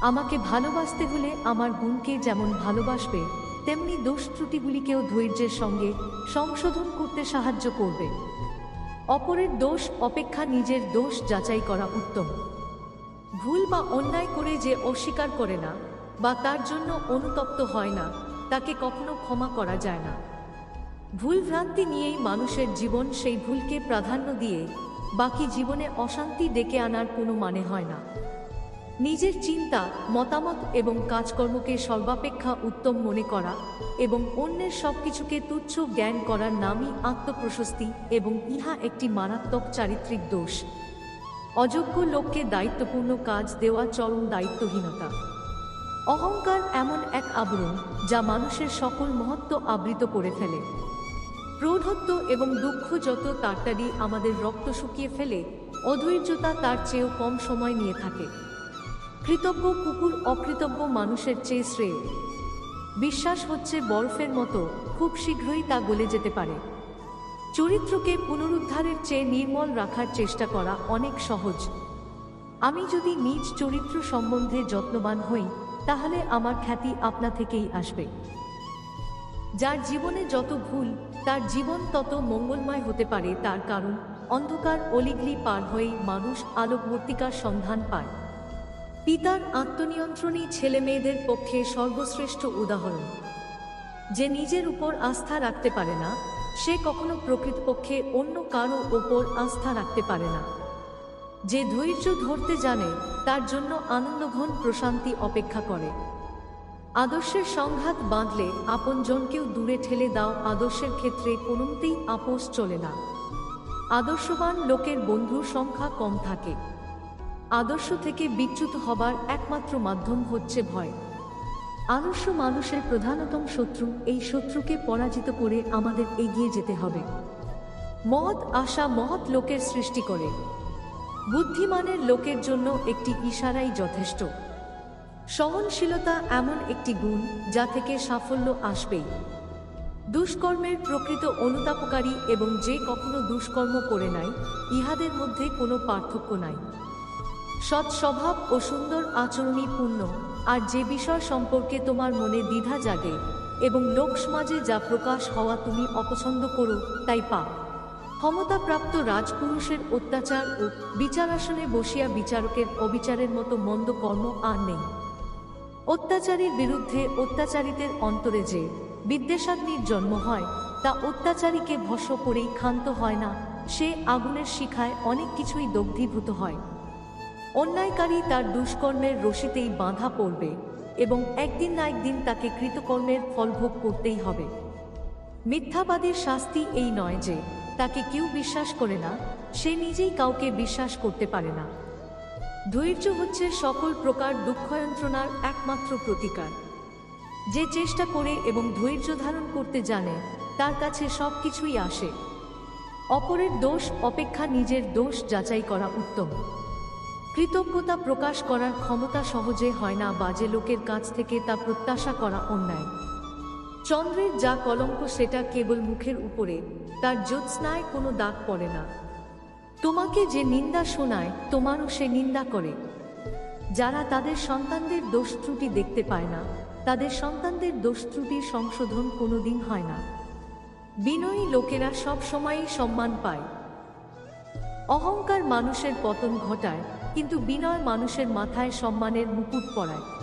আমাকে ভালোবাসতে হলে আমার গুণকে যেমন ভালোবাসবে, তেমনি দোষ ত্রুটিগুলিকেও ধৈর্যের সঙ্গে সংশোধন করতে সাহায্য করবে। অপরের দোষ অপেক্ষা নিজের দোষ যাচাই করা উত্তম। ভুল বা অন্যায় করে যে অস্বীকার করে না, বা তার জন্য অনুতপ্ত হয় না, তাকে কখনো ক্ষমা করা যায় না। ভুল ভ্রান্তি নিয়েই মানুষের জীবন সেই ভুলকে প্রাধান্য দিয়ে বাকি জীবনে অশান্তি ডেকে আনার কোনো মানে হয় না। নিজের চিন্তা, মতামত এবং কাজকর্মকে সর্বাপেক্ষা উত্তম মনে করা এবং অন্যের সবকিছুকে তুচ্ছ জ্ঞান করার নামই আত্মপ্রশস্তি এবং ইহা একটি মারাত্মক চারিত্রিক দোষ। অযোগ্য লোককে দায়িত্বপূর্ণ কাজ দেওয়া চরম দায়িত্বহীনতা। অহংকার এমন এক আবরণ যা মানুষের সকল মহত্ব আবৃত করে ফেলে। প্রৌঢ়ত্ব এবং দুঃখ যত তাড়াতাড়ি আমাদের রক্ত শুকিয়ে ফেলে, অধৈর্যতা তার চেয়েও কম সময় নিয়ে থাকে। কৃতজ্ঞ কুকুর অকৃতজ্ঞ মানুষের চেয়ে শ্রেয়। বিশ্বাস হচ্ছে বরফের মতো খুব শীঘ্রই তা গলে যেতে পারে। চরিত্রকে পুনরুদ্ধারের চেয়ে নির্মল রাখার চেষ্টা করা অনেক সহজ। আমি যদি নিজ চরিত্র সম্বন্ধে যত্নবান হই, তাহলে আমার খ্যাতি আপনা থেকেই আসবে। যার জীবনে যত ভুল, তার জীবন তত মঙ্গলময় হতে পারে, তার কারণ অন্ধকার, অলিগলি পার হয়েই মানুষ আলোকবর্তিকার সন্ধান পায়। পিতার আত্মনিয়ন্ত্রণই ছেলে মেয়েদের পক্ষে সর্বশ্রেষ্ঠ উদাহরণ। যে নিজের উপর আস্থা রাখতে পারে না, সে কখনো প্রকৃতপক্ষে অন্য কারও ওপর আস্থা রাখতে পারে না। যে ধৈর্য ধরতে জানে, তার জন্য আনন্দঘন প্রশান্তি অপেক্ষা করে। আদর্শের সংঘাত বাঁধলে আপনজনকেও দূরে ঠেলে দাও আদর্শের ক্ষেত্রে কোনোমতেই আপোষ চলে না। আদর্শবান লোকের বন্ধুর সংখ্যা কম থাকে। আদর্শ থেকে বিচ্যুত হবার একমাত্র মাধ্যম হচ্ছে ভয়। আদর্শ মানুষের প্রধানতম শত্রু এই শত্রুকে পরাজিত করে আমাদের এগিয়ে যেতে হবে। মহৎ আশা, মহৎ লোকের সৃষ্টি করে। বুদ্ধিমানের লোকের জন্য একটি ইশারাই যথেষ্ট। সহনশীলতা এমন একটি গুণ যা থেকে সাফল্য আসবেই। দুষ্কর্মের প্রকৃত অনুতাপকারী এবং যে কখনো দুষ্কর্ম করে নাই, ইহাদের মধ্যে কোনো পার্থক্য নাই। সৎ স্বভাব ও সুন্দর আচরণই পূর্ণ, আর যে বিষয় সম্পর্কে তোমার মনে দ্বিধা জাগে এবং লোক সমাজে যা প্রকাশ হওয়া তুমি অপছন্দ করো, তাই পাপ। ক্ষমতাপ্রাপ্ত রাজপুরুষের অত্যাচার ও বিচারাসনে বসিয়া বিচারকের অবিচারের মতো মন্দ কর্ম আর নেই। অত্যাচারীর বিরুদ্ধে অত্যাচারীদের অন্তরে যে বিদ্বেষাগ্নির জন্ম হয়, তা অত্যাচারীকে ভস্ম করেই ক্ষান্ত হয় না, সে আগুনের শিখায় অনেক কিছুই দগ্ধীভূত হয়। অন্যায়কারী তার দুষ্কর্মের রশিতেই বাঁধা পড়বে এবং একদিন না একদিন তাকে কৃতকর্মের ফলভোগ করতেই হবে। মিথ্যাবাদীর শাস্তি এই নয় যে তাকে কেউ বিশ্বাস করে না, সে নিজেই কাউকে বিশ্বাস করতে পারে না। ধৈর্য হচ্ছে সকল প্রকার দুঃখয়ন্ত্রণার একমাত্র প্রতিকার। যে চেষ্টা করে এবং ধৈর্য ধারণ করতে জানে, তার কাছে সব কিছুই আসে। অপরের দোষ, অপেক্ষা নিজের দোষ যাচাই করা উত্তম। কৃতজ্ঞতা প্রকাশ করার ক্ষমতা সহজে হয় না বাজে লোকের কাছ থেকে তা প্রত্যাশা করা অন্যায়। চন্দ্রের যা কলঙ্ক সেটা কেবল মুখের উপরে, তার জ্যোৎস্নায় কোনো দাগ পড়ে না। তোমাকে যে নিন্দা শোনায়, তোমারও সে নিন্দা করে। যারা তাদের সন্তানদের দোষ ত্রুটি দেখতে পায় না, তাদের সন্তানদের দোষ ত্রুটির সংশোধন কোনোদিন হয় না। বিনয়ী লোকেরা সব সময়ই সম্মান পায়। অহংকার মানুষের পতন ঘটায় কিন্তু বিনয় মানুষের মাথায় সম্মানের মুকুট পরায়।